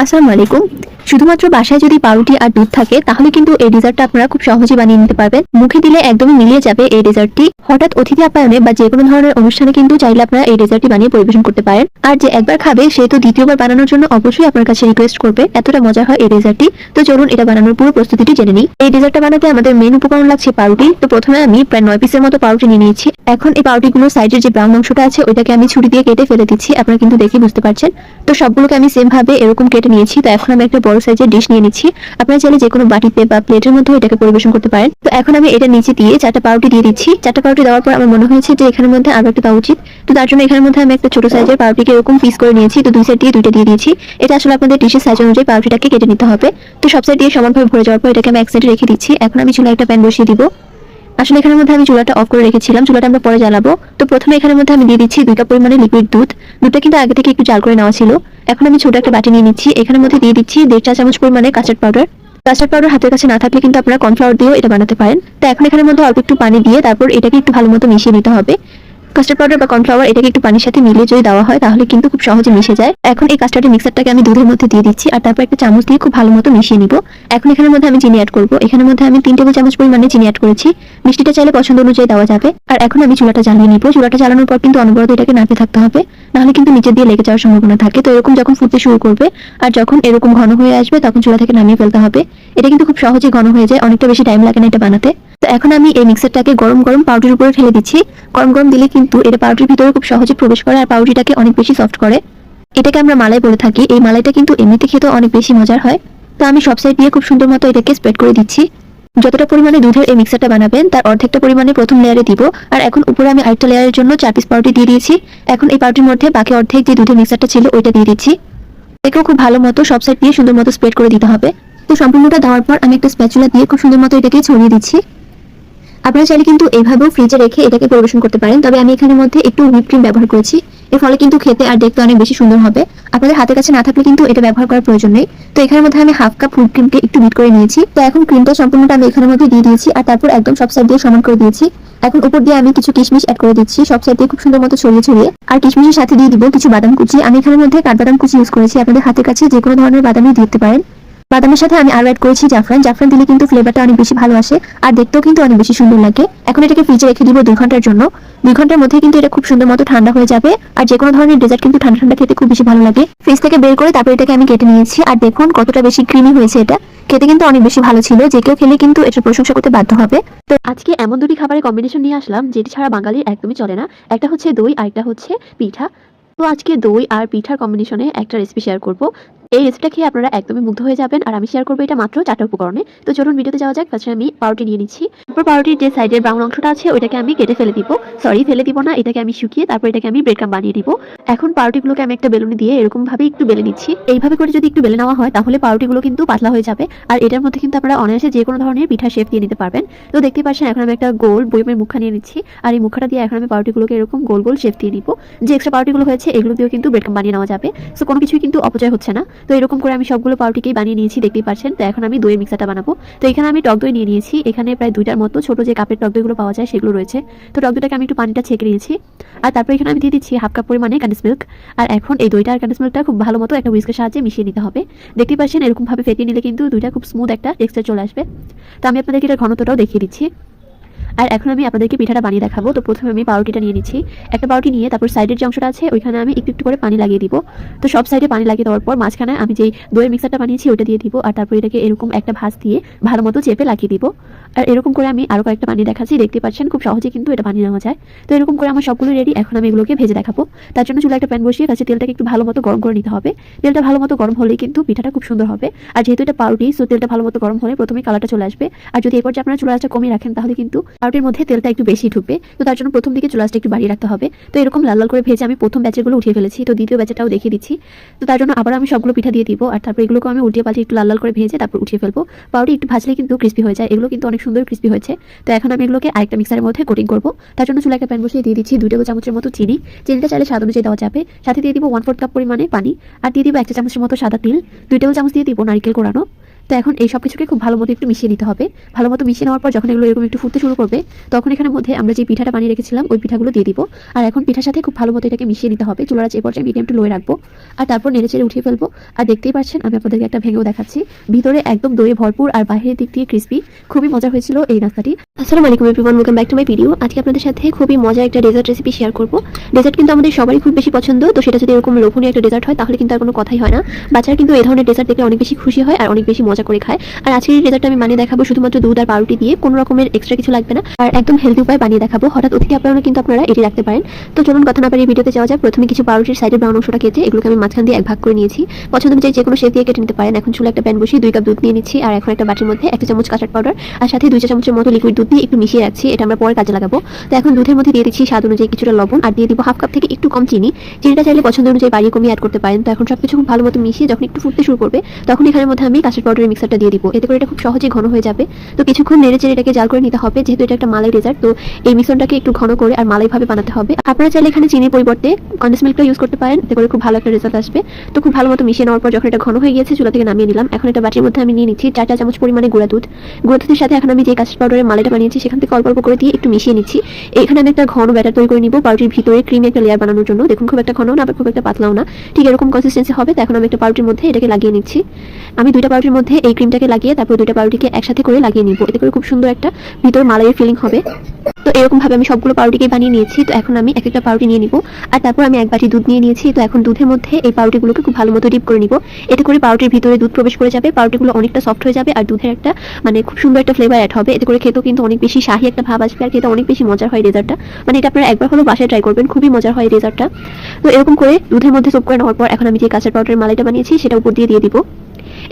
আসসালামু আলাইকুম। শুধুমাত্র বাসায় যদি পাউরুটি আর দুধ থাকে, তাহলে কিন্তু এই ডেজার্টটা আপনারা খুব সহজে বানিয়ে নিতে পারবেন। মুখে দিলে একদমই মিলিয়ে যাবে এই ডেজার্টটি। হঠাৎ অতিথি আপ্যায়নে বা যে কোনো ধরনের অনুষ্ঠানে কিন্তু চাইলে আপনারা এই ডেজার্টটি বানিয়ে পরিবেশন করতে পারেন। আর যে একবার খাবে, সে তো দ্বিতীয়বার বানানোর জন্য অবশ্যই আপনার কাছে রিকোয়েস্ট করবে। এতটা মজা হয় এই ডেজার্টটি। তো চলুন এটা বানানোর পুরো প্রস্তুতিটি জেনে নিই। এই ডেজার্টটা বানাতে আমাদের মেন উপকরণ লাগছে পাউরুটি। তো প্রথমে আমি প্রায় নয় পিসের মতো পাউরুটি নিয়ে নিয়েছি। এখন এই পাউরুটিগুলোর সাইডের যে ব্রাউন অংশটা আছে, ওইটাকে আমি ছুরি দিয়ে কেটে ফেলে দিচ্ছি। আপনারা কিন্তু দেখে বুঝতে পারছেন। তো সবগুলোকে আমি সেম ভাবে এরকম কেটে নিয়েছি। তো এখন আমি একটা বড় সাইজের ডিশ নিয়ে নিচ্ছি। আপনারা চাইলে যে কোনো বাটিতে বা প্লেটের মধ্যে এটাকে পরিবেশন করতে পারেন। তো এখন আমি এটা নিচে দিয়ে চারটা পাউরুটি দিয়ে দিচ্ছি। চারটা পাউরুটি দেওয়ার পর আমার মনে হয়েছে যে এখানের মধ্যে আরও একটা দেওয়া উচিত। তো তার জন্য এখানের মধ্যে আমি একটা ছোট সাইজের পাউটিকে এরকম পিস করে নিয়েছি। তো দুই সাইড দিয়ে দুইটা দিয়ে দিয়েছি। এটা আসলে আপনাদের ডিশের সাইজ অনুযায়ী পাউরুটিটাকে কেটে নিতে হবে। তো সব সাইড দিয়ে সমানভাবে ভরে যাওয়ার পর এটাকে আমি এক সাইডে রেখে দিচ্ছি। এখন আমি চুলা একটা প্যান বসিয়ে দিব। আসলে এখানের মধ্যে আমি চুলাটা অফ করে রেখেছিলাম, চুলাটা আমরা পরে জ্বালাবো। তো প্রথমে এখানের মধ্যে আমি দিয়ে দিচ্ছি দুই পরিমাণে লিকুইড দুধ। দুধটা কিন্তু আগে থেকে একটু জাল করে নেওয়া ছিল। এখন আমি ছোট একটা বাটি নিয়ে নিচ্ছি। এখানের মধ্যে দিয়ে দিচ্ছি দেড় চা চামচ পরিমাণে কাস্টার্ড পাউডার কাস্টার্ড পাউডার হাতের কাছে না থাকলে কিন্তু আপনারা কর্নফ্লাওয়ার দিয়েও এটা বানাতে পারেন। তো এখন এখানের মধ্যে অল্প একটু পানি দিয়ে তারপর এটাকে একটু ভালো মতো মিশিয়ে নিতে হবে। কাস্টার্ড পাউডার বা কর্নফ্লাওয়ার এটাকে একটু পানির সাথে মিলিয়ে যদি দেওয়া হয়, তাহলে কিন্তু খুব সহজে মিশে যায়। এখন এই কাস্টার্ডের মিক্সারটাকে আমি দুধের মধ্যে দিয়ে দিচ্ছি আর তারপর একটা চামচ দিয়ে খুব ভালো মতো মিশিয়ে নিব। এখন এখানের মধ্যে আমি চিনি অ্যাড করব। এখানের মধ্যে আমি তিন টেবিল চামচ পরিমাণে চিনি অ্যাড করেছি। মিষ্টিটা চাইলে পছন্দ অনুযায়ী দেওয়া যাবে। আর এখন আমি চুলাটা জ্বালিয়ে নিব। চুলাটা জ্বালানোর পর কিন্তু অনবরত এটাকে নাড়তে থাকতে হবে। নাহলে কিন্তু নিচে দিয়ে লেগে যাওয়ার সম্ভাবনা থাকে। তো এরকম যখন ফুটতে শুরু করবে আর যখন এরকম ঘন হয়ে আসবে, তখন চুলা থেকে নামিয়ে ফেলতে হবে। এটা কিন্তু খুব সহজে ঘন হয়ে যায়। অনেকটা বেশি টাইম লাগে না এটা বানাতে। তো এখন আমি এই মিক্সারটাকে গরম গরম পাউডারের উপরে ঢেলে দিচ্ছি। গরম গরম দিলে কিন্তু এটা পাউডারের ভিতরে খুব সহজে প্রবেশ করে আর পাউডারটাকে অনেক বেশি সফট করে। এটাকে আমরা মালাই বলে থাকি। এই মালাইটা কিন্তু এমনিতে খেতে অনেক বেশি মজার হয়। তো আমি সব সাইড দিয়ে খুব সুন্দর মতো এটাকে স্প্রেড করে দিচ্ছি। যতটা পরিমাণে দুধের এই মিক্সারটা বানাবেন, তার অর্ধেকটা পরিমাণে প্রথম লেয়ারে দিব। আর এখন উপরে আমি আরেকটা লেয়ারের জন্য চার পিস পাউরুটি দিয়ে দিয়েছি। এখন এই পাউরুটির মধ্যে বাকি অর্ধেক যে দুধের মিক্সারটা ছিল, ওইটা দিয়ে দিচ্ছি। এটাকেও খুব ভালো মতো সব সাইড দিয়ে সুন্দর মতো স্প্রেড করে দিতে হবে। তো সম্পূর্ণটা দেওয়ার পর আমি একটা স্প্যাচুলা দিয়ে খুব সুন্দর মতো এটাকে ছড়িয়ে দিচ্ছি। আপনারা চাইলে কিন্তু এইভাবেও ফ্রিজে রেখে এটাকে পরিবেশন করতে পারেন। তবে আমি এখানে মধ্যে একটু হুইপ ক্রিম ব্যবহার করেছি। এর ফলে কিন্তু খেতে আর দেখতে অনেক বেশি সুন্দর হবে। আপনাদের হাতের কাছে না থাকলে কিন্তু এটা ব্যবহার করার প্রয়োজন নেই। তো এখানের মধ্যে আমি হাফ কাপ হুইপ ক্রিমকে একটু বিট করে নিয়েছি। তো এখন ক্রিমটা সম্পূর্ণটা আমি এখানের মধ্যে দিয়ে দিয়েছি আর তারপর একদম সব সাইড দিয়ে সমান করে দিয়েছি। এখন উপর দিয়ে আমি কিছু কিশমিশ অ্যাড করে দিচ্ছি। সব সাইড দিয়ে খুব সুন্দর মতো ছড়িয়ে ছড়িয়ে। আর কিশমিশের সাথে দিয়ে দিব কিছু বাদাম কুচি। আমি এখানের মধ্যে কাঠবাদাম কুচি ইউজ করেছি। আপনাদের হাতের কাছে যে কোনো ধরনের বাদামই দিতে পারেন। বাদামের সাথে আমি আরও অ্যাড করেছি জাফরান। জাফরান দিলে কিন্তু ফ্লেভারটা অনেক বেশি ভালো আসে, আর দেখতেও কিন্তু অনেক বেশি সুন্দর লাগে। এখন এটাকে ফ্রিজে রেখে দিব দুই ঘণ্টার জন্য। দুই ঘণ্টার মধ্যে কিন্তু এটা খুব সুন্দর মতো ঠান্ডা হয়ে যাবে, আর যে কোনো ধরনের ডেজার্ট কিন্তু ঠান্ডা ঠান্ডা খেতে খুব বেশি ভালো লাগে। ফ্রিজ থেকে বের করে তারপর এটাকে আমি কেটে নিয়েছি, আর দেখুন কতটা বেশি ক্রিমি হয়েছে এটা। খেতে কিন্তু অনেক বেশি ভালো ছিল, যে কেউ খেলে কিন্তু এটার প্রশংসা করতে বাধ্য হবে। তো আজকে এমন দুটি খাবারের কম্বিনেশন নিয়ে আসলাম, যেটি ছাড়া বাঙালির একদমই চলে না। একটা হচ্ছে দই আর একটা হচ্ছে পিঠা। তো আজকে দই আর পিঠার কম্বিনেশনে একটা রেসিপি শেয়ার করব। এই রেসিপিটা খেয়ে আপনারা একদমই মুগ্ধ হয়ে যাবেন। আর আমি শেয়ার করব এটা মাত্র চারটা উপকরণে। তো চলুন ভিডিওতে যাওয়া যাক। ফার্স্টে আমি পাউরুটি নিয়ে নিচ্ছি। তারপর পাউরুটির যে সাইডের ব্রাউন অংশটা আছে, ওইটাকে আমি কেটে ফেলে দিব। সরি ফেলে দিব না, এটাকে আমি শুকিয়ে তারপর এটাকে আমি ব্রেড ক্রাম বানিয়ে দিব। এখন পাউরুটিগুলোকে আমি একটা বেলুনি দিয়ে এরকম ভাবে একটু বেলে নিচ্ছি। এইভাবে করে যদি একটু বেলে নেওয়া হয়, তাহলে পাউরুটিগুলো কিন্তু পাতলা হয়ে যাবে। আর এটার মধ্যে কিন্তু আপনারা অনায়াসে যে কোনো ধরনের পিঠা শেপ দিয়ে নিতে পারবেন। তো দেখতে পাচ্ছেন, এখন আমি একটা গোল বইমের মুখা নিয়ে নিচ্ছি। আর এই মুখাটা দিয়ে এখন আমি পাউরুটিগুলোকে এরকম গোল গোল শেপ দিয়ে নিব। যে এক্সট্রা পাউরুটিগুলো হয়েছে, এগুলো দিয়েও কিন্তু ব্রেড ক্রাম বানিয়ে নেওয়া যাবে। সো কোনো কিছুই কিন্তু অপচয় হচ্ছে না। তো এরকম করে আমি সবগুলো পাউরুটিকেই বানিয়ে নিয়েছি, দেখতেই পাচ্ছেন। তো এখন আমি দইয়ের মিক্সারটা বানাবো। তো এখানে আমি টক দই নিয়ে নিয়েছি। এখানে প্রায় দুইটার মতো ছোট যে কাপের টক দইগুলো পাওয়া যায় সেগুলো রয়েছে। তো টক দইটাকে আমি একটু পানিটা ছেঁকে নিয়েছি। আর তারপর এখানে আমি দিয়ে দিচ্ছি হাফ কাপ পরিমাণে ক্যান্ডিস মিল্ক আর এখন এই দইটা আর ক্যান্ডিস মিল্কটা খুব ভালো মতো একটা উইস্কের সাহায্যে মিশিয়ে নিতে হবে। দেখতেই পাচ্ছেন এরকম ভাবে ফেটিয়ে নিলে কিন্তু দুইটা খুব স্মুথ একটা টেক্সচার চলে আসবে। তো আমি আপনাদেরকে এটার ঘনত্বটাও দেখিয়ে দিচ্ছি। আর এখন আমি আপনাদেরকে পিঠাটা বানিয়ে দেখাবো। তো প্রথমে আমি পাউরুটিটা নিয়ে নিচ্ছি। একটা পাউরুটি নিয়ে তারপর সাইডের যে অংশটা আছে, ওইখানে আমি একটু একটু করে পানি লাগিয়ে দিব। তো সব সাইডে পানি লাগিয়ে দেওয়ার পর মাঝখানে আমি যেই দইয়ের মিক্সারটা বানিয়েছি, ওইটা দিয়ে দিব। আর তারপর এটাকে এরকম একটা ভাঁজ দিয়ে ভালো মতো চেপে লাগিয়ে দিব। আর এরকম করে আমি আরও কয়েকটা বানিয়ে দেখাচ্ছি। দেখতে পাচ্ছেন খুব সহজে কিন্তু এটা বানিয়ে নেওয়া যায়। তো এরকম করে আমার সবগুলো রেডি এখন আমি এগুলোকে ভেজে দেখাবো। তার জন্য চুলা একটা প্যান বসিয়ে কাছে তেলটাকে একটু ভালো মতো গরম করে নিতে হবে। তেলটা ভালো মতো গরম হলেই কিন্তু পিঠাটা খুব সুন্দর হবে। আর যেহেতু এটা পাউরুটি সো তেলটা ভালো মতো গরম হলে প্রথমে কালারটা চলে আসবে। আর যদি এরপর যে আপনারা চুলাটা কমিয়ে রাখেন, তাহলে কিন্তু পাউরুটির মধ্যে তেলটা একটু বেশি ঢুকবে, তো তার জন্য প্রথম দিকে চুলাটা একটু বাড়িয়ে রাখতে হবে। তো এরকম লাল লাল করে ভেজে আমি প্রথম ব্যাচেরগুলো উঠিয়ে ফেলেছি, তো দ্বিতীয় ব্যাচেটাও দেখিয়ে দিচ্ছি। তো তার জন্য আবার আমি সবগুলো পিঠা দিয়ে দিব, আর তারপর এগুলোকে আমি উল্টিয়ে পাল্টে একটু লাল লাল করে ভেজে তারপর উঠিয়ে ফেলব। পাউরুটি একটু ভাজলে কিন্তু ক্রিস্পি হয়ে যায়, এগুলো কিন্তু অনেক সুন্দর ক্রিস্পি হয়েছে। তো এখন আমি এগুলোকে আরেকটা মিক্সারের মধ্যে কোটিং করব। তার জন্য চুলা একটা প্যান বসিয়ে দিয়ে দিচ্ছি টেবিল চামচের মতো চিনি। চিনিটা চাইলে স্বাদ অনুযায়ী দেওয়া যাবে। সাথে দিয়ে দিব ওয়ান ফোর্থ কাপ পরিমাণে পানি, আর দিয়ে দিব এক চা চামচের মতো সাদা তিল। দুই চামচ দিয়ে দিব নারকেল কোরানো। তো এখন এই সব কিছুকে খুব ভালো মতো একটু মিশিয়ে নিতে হবে। ভালো মতো মিশিয়ে নেওয়ার পর যখন এগুলো এরকম একটু ফুটতে শুরু করবে, তখন এখানের মধ্যে আমরা যে পিঠাটা বানিয়ে রেখেছিলাম, ওই পিঠাগুলো দিয়ে দিব। আর এখন পিঠার সাথে খুব ভালো মতো এটাকে মিশিয়ে নিতে হবে। চুলার যে পর্যায়ে মিডিয়াম টু লোয়ে রাখব। আর তারপর নেড়ে চেড়ে উঠিয়ে ফেলব। আর দেখতেই পাচ্ছেন, আমি আপনাদেরকে একটা ভেঙেও দেখাচ্ছি। ভিতরে একদম দইয়ে ভরপুর আর বাইরের দিক দিয়ে ক্রিস্পি খুবই মজা হয়েছিল এই নাস্তাটি। আসসালামু আলাইকুম everyone welcome back to my video আজকে আপনাদের সাথে খুবই মজা একটা ডেজার্ট রেসিপি শেয়ার করব। ডেজার্ট কিন্তু আমাদের সবারই খুব বেশি পছন্দ, তো সেটা যদি এরকম লোভনীয় একটা ডেজার্ট হয়, তাহলে কিন্তু আর কোনো কথাই হয় না। বাচ্চারা কিন্তু এই ধরনের ডেজার্ট দেখলে অনেক বেশি খুশি হয় আর অনেক বেশি মজা করে খায়। আর আজকের ডেজার্টটা আমি বানিয়ে দেখাবো শুধুমাত্র দুধ আর পাউরুটি দিয়ে। কোনো রকমের এক্সট্রা কিছু লাগবে না। আর একদম হেলদি উপায় বানিয়ে দেখাবো। হঠাৎ অতিথি আপনারা কিন্তু আপনারা এটি রাখতে পারেন। তো চলুন কথা না পারি ভিডিওতে যাওয়া যাক। প্রথমে কিছু পাউরুটির সাইডের ব্রাউন অংশটা কেটে এগুলোকে আমি মাঝখান দিয়ে এক ভাগ করে নিয়েছি। পছন্দ অনুযায়ী যে কোনো শেপ দিয়ে কেটে নিতে পারেন। এখন চুলে একটা প্যান বসিয়ে দুই কাপ দুধ নিয়ে নিচ্ছি। আর এখন একটা বাটির মধ্যে একটা চামচ কাঁচার পাউডার আর সাথে দুই চা চামচের মতো লিকুইড দুধ দিয়ে একটু মিশিয়ে রাখছি। এটা আমরা পরে কাজে লাগাবো। তো এখন দুধের মধ্যে দিয়ে দিচ্ছি স্বাদ অনুযায়ী কিছুটা লবণ আর দিয়ে দিব হাফ কাপ থেকে একটু কম চিনি। চিনিটা চাইলে পছন্দ অনুযায়ী বাড়িয়ে কমিয়ে অ্যাড করতে পারেন। তো এখন সবকিছু খুব ভালো মতো মিশিয়ে যখন একটু ফুটতে শুরু করবে, তখন এখানের মধ্যে আমি কাঁচার পাউডারের মিক্সারটা দিয়ে দিব। এতে করে এটা খুব সহজেই ঘন হয়ে যাবে। তো কিছুক্ষণ নেড়ে চেড়ে এটাকে জাল করে নিতে হবে। যেহেতু এটা একটা মালাই ডেজার্ট তো এই মিশ্রণটাকে একটু ঘন করে আর মালাই ভাবে বানাতে হবে। আপনারা চাইলে এখানে চিনির পরিবর্তে কন্ডেন্স মিল্কটা ইউজ করতে পারেন। এতে করে খুব ভালো একটা রেজাল্ট আসবে। তো খুব ভালো মতো মিশিয়ে নেওয়ার পর যখন এটা ঘন হয়ে গিয়েছে, চুলা থেকে নামিয়ে নিলাম। এখন এটা বাটির মধ্যে আমি নিয়ে নিচ্ছি চার চা চামচ পরিমাণে গুঁড়া দুধ। গুঁড়া দুধের সাথে এখন আমি যে কাঁচা পাউডারের মালাইটা বানিয়েছি, সেখান থেকে অল্প অল্প করে দিয়ে একটু মিশিয়ে নিচ্ছি। এখানে আমি একটা ঘন ব্যাটার তৈরি করে নিব পাউরুটির ভিতরে ক্রিমি একটা লেয়ার বানানোর জন্য। দেখুন, খুব একটা ঘন না, আবার খুব একটা পাতলাও না। ঠিক এরকম কনসিস্টেন্সি হবে, তো এখন আমি একটা পাউরুটির মধ্যে এটাকে লাগিয়ে নিচ্ছি। আমি দুইটা পাউরুটির মধ্যে এই ক্রিমটাকে লাগিয়ে তারপর দুইটা পাউরুটিকে একসাথে করে লাগিয়ে নিব। এতে করে খুব সুন্দর একটা ভিতর মালাইয়ের ফিলিং হবে। তো এরকম ভাবে আমি সবগুলো পাউরুটিকে বানিয়ে নিয়েছি। তো এখন আমি এক একটা পাউরুটি নিয়ে নিব। আর তারপর আমি এক বাটি দুধ নিয়ে নিয়েছি। তো এখন দুধের মধ্যে এই পাউরুটিগুলোকে খুব ভালো মতো ডিপ করে নিব। এতে করে পাউরুটির ভিতরে দুধ প্রবেশ করে যাবে। পাউরুটিগুলো অনেকটা সফট হয়ে যাবে। আর দুধের একটা মানে খুব সুন্দর একটা ফ্লেভার অ্যাড হবে। এতে করে খেতেও কিন্তু অনেক বেশি শাহি একটা ভাব আসবে। আর খেতে অনেক বেশি মজার হয় রেজার্টটা মানে এটা আপনারা একবার হলেও বাসায় ট্রাই করবেন। খুবই মজার হয় রেজার্টটা তো এরকম করে দুধের মধ্যে সোপ করে নেওয়ার পর এখন আমি যে কাঁচার পাউডারের মালাইটা বানিয়েছি, সেটা উপর দিয়ে দিয়ে দিব।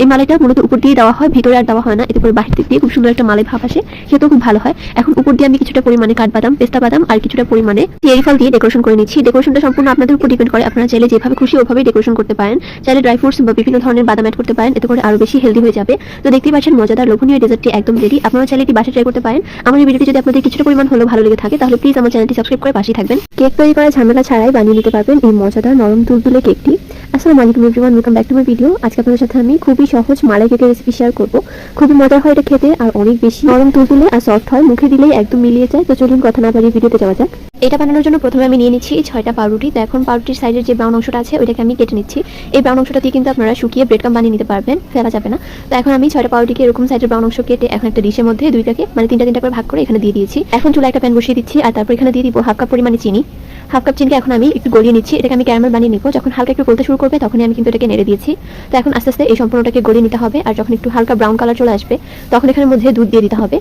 এই মালাইটা মূলত উপর দিয়ে দেওয়া হয়, ভিতরে আর দেওয়া হয় না। এতে করে বাহির দিয়ে খুব সুন্দর একটা মালাই ভাব আসে। খেতেও খুব ভালো হয়। এখন উপর দিয়ে আমি কিছুটা পরিমাণে কাঠবাদাম, পেস্তা বাদাম আর কিছুটা পরিমাণে চেরি ফল দিয়ে ডেকোরেশন করে নিচ্ছি। ডেকোরেশনটা সম্পূর্ণ আপনাদের উপর ডিপেন্ড করে। আপনারা চাইলে যেভাবে খুশি ওভাবেই ডেকোরেশন করতে পারেন। চাইলে ড্রাই ফ্রুটস বা বিভিন্ন ধরনের বাদাম অ্যাড করতে পারেন। এতে করে আরও বেশি হেলদি হয়ে যাবে। তো দেখতেই পাচ্ছেন, মজাদার, লোভনীয় ডেজার্টটি একদম রেডি আপনারা চাইলে এটি বাসায় ট্রাই করতে পারেন। আমার এই ভিডিওটি যদি আপনাদের কিছুটা পরিমাণ হলেও ভালো লেগে থাকে, তাহলে প্লিজ আমার চ্যানেলটি সাবস্ক্রাইব করে পাশেই থাকবেন। কেক তৈরি করা ঝামেলা ছাড়াই বানিয়ে নিতে পারবেন এই মজাদার নরম তুলতুলে কেকটি আসসালামু আলাইকুম everyone welcome back to my video আজকে আপনাদের সাথে আমি খুবই সহজ মালাই কেকের রেসিপি শেয়ার করব। খুবই মজা হয় এটা খেতে, আর অনেক বেশি নরম তুলতুলে আর সফট হয়, মুখে দিলেই একদম মিলিয়ে যায়। তো চলুন কথা না বাড়িয়ে ভিডিওতে যাওয়া যাক। এটা বানানোর জন্য প্রথমে আমি নিয়ে নিচ্ছি ছয়টা পাউরুটি। তো এখন পাউরুটির সাইডের যে ব্রাউন অংশটা আছে, ওইটাকে আমি কেটে নিচ্ছি। এই ব্রাউন অংশটা দিয়ে কিন্তু আপনারা শুকিয়ে ব্রেড কাম বানিয়ে নিতে পারবেন, ফেলা যাবে না। তো এখন আমি ছয়টা পাউরুটিকে এরকম সাইডের ব্রাউন অংশ কেটে এখন একটা ডিশের মধ্যে দুইটাকে মানে তিনটা তিনটা করে ভাগ করে এখানে দিয়ে দিয়েছি। এখন চুলা একটা প্যান বসিয়ে দিচ্ছি আর তারপর এখানে দিয়ে দিব হাফ কাপ পরিমাণে চিনি। হাফ কাপ চিনিকে এখন আমি একটু গলিয়ে নিচ্ছি, এটাকে আমি ক্যারামেল বানিয়ে নিব। যখন হালকা একটু গলতে শুরু করবে, তখনই আমি কিন্তু এটাকে নেড়ে দিয়েছি। তো এখন আস্তে আস্তে এই সম্পূর্ণটাকে গলিয়ে নিতে হবে, আর যখন একটু হালকা ব্রাউন কালার চলে আসবে, তখন এখানের মধ্যে দুধ দিয়ে দিতে হবে।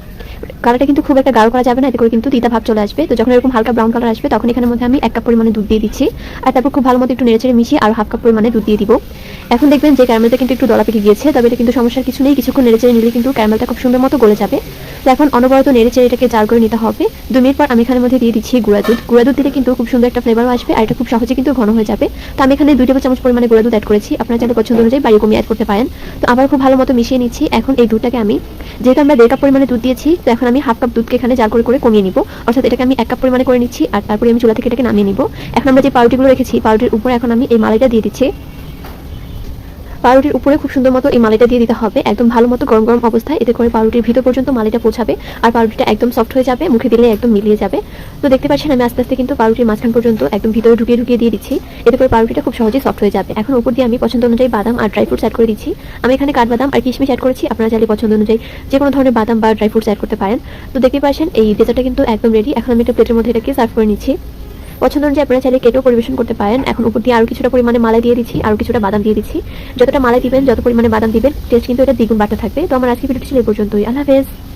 কালারটা কিন্তু খুব একটা গাঢ় করা যাবে না, এতে করে কিন্তু দিতা ভাব চলে আসবে। তো যখন এরকম হালকা ব্রাউন কালার আসবে, তখন এখানে মধ্যে আমি এক কাপ পরিমাণে দুধ দিয়ে দিচ্ছি। আর তারপর খুব ভালো মতো একটু নেড়েচেড়ে মিশিয়ে আর হাফ কাপ পরিমাণে দুধ দিয়ে দিব। এখন দেখবেন যে ক্যারামেলটা কিন্তু একটু দলা পেকে গিয়েছে, তবে এটা কিন্তু সমস্যার কিছু নেই। কিছুক্ষণ নেড়েচেড়ে নিলে কিন্তু ক্যারামেলটা খুব সুন্দর মতো গলে যাবে। তো এখন অনবরত নেড়ে চেড়ে এটাকে জাল করে নিতে হবে। দু মিনিট পর আমি এখানের মধ্যে দিয়ে দিচ্ছি গুঁড়া দুধ। গুঁড়া দুধ দিলে কিন্তু খুব সুন্দর একটা ফ্লেভারও আসবে আর এটা খুব সহজে কিন্তু ঘন হয়ে যাবে। তো আমি এখানে দুই টেবিল চামচ পরিমাণে গুঁড়া দুধ অ্যাড করেছি। আপনারা চাইলে পছন্দ অনুযায়ী বাড়ি কমিয়ে অ্যাড করতে পারেন। তো আবার খুব ভালো মতো মিশিয়ে নিচ্ছি। এখন এই দুধটাকে আমি, যেহেতু আমরা দেড় কাপ পরিমাণে দুধ দিয়েছি, তো এখন আমি হাফ কাপ দুধকে এখানে জাল করে করে কমিয়ে নিব। অর্থাৎ এটাকে আমি এক কাপ পরিমাণে করে নিচ্ছি আর তারপরে আমি চুলা থেকে এটাকে নামিয়ে নিব। এখন আমরা যে পাউরুটিগুলো রেখেছি, পাউরুটির উপরে এখন আমি এই মালাইটা দিয়ে দিচ্ছি। পাউরুটির উপরে খুব সুন্দর মতো এই মালাইটা দিয়ে দিতে হবে। একদম ভালো মতো গরম গরম অবস্থায়। এতে করে পাউরুটির ভিতর পর্যন্ত মালাইটা পৌঁছাবে আর পাউরুটিটা একদম সফট হয়ে যাবে, মুখে দিলে একদম মিলিয়ে যাবে। তো দেখতে পাচ্ছেন আমি আস্তে আস্তে কিন্তু পাউরুটির মাঝখান পর্যন্ত একদম ভিতরে ঢুকিয়ে ঢুকিয়ে দিয়ে দিচ্ছি। এতে করে পাউরুটিটা খুব সহজেই সফট হয়ে যাবে। এখন উপর দিয়ে আমি পছন্দ অনুযায়ী বাদাম আর ড্রাই ফ্রুটস অ্যাড করে দিচ্ছি। আমি এখানে কাঠবাদাম আর কিশমিশ অ্যাড করেছি। আপনারা চাইলে পছন্দ অনুযায়ী যে কোনো ধরনের বাদাম বা ড্রাই ফ্রুটস অ্যাড করতে পারেন। তো দেখতে পাচ্ছেন এই ডেজার্টটা কিন্তু একদম রেডি এখন আমি একটা প্লেটের মধ্যে এটাকে সার্ভ করে নিচ্ছি। পছন্দ অনুযায়ী আপনারা চাইলে কেটেও পরিবেশন করতে পারেন। এখন উপর দিয়ে আরও কিছুটা পরিমাণে মালা দিয়ে দিচ্ছি আরও কিছুটা বাদাম দিয়ে দিচ্ছি। যতটা মালাই দিবেন, যত পরিমাণে বাদাম দিবেন টেস্ট কিন্তু এটা দ্বিগুণ বাড়তে থাকবে। তো আমার আজকে ভিডিওটি ছিল এই পর্যন্তই। আল্লাহ হাফেজ।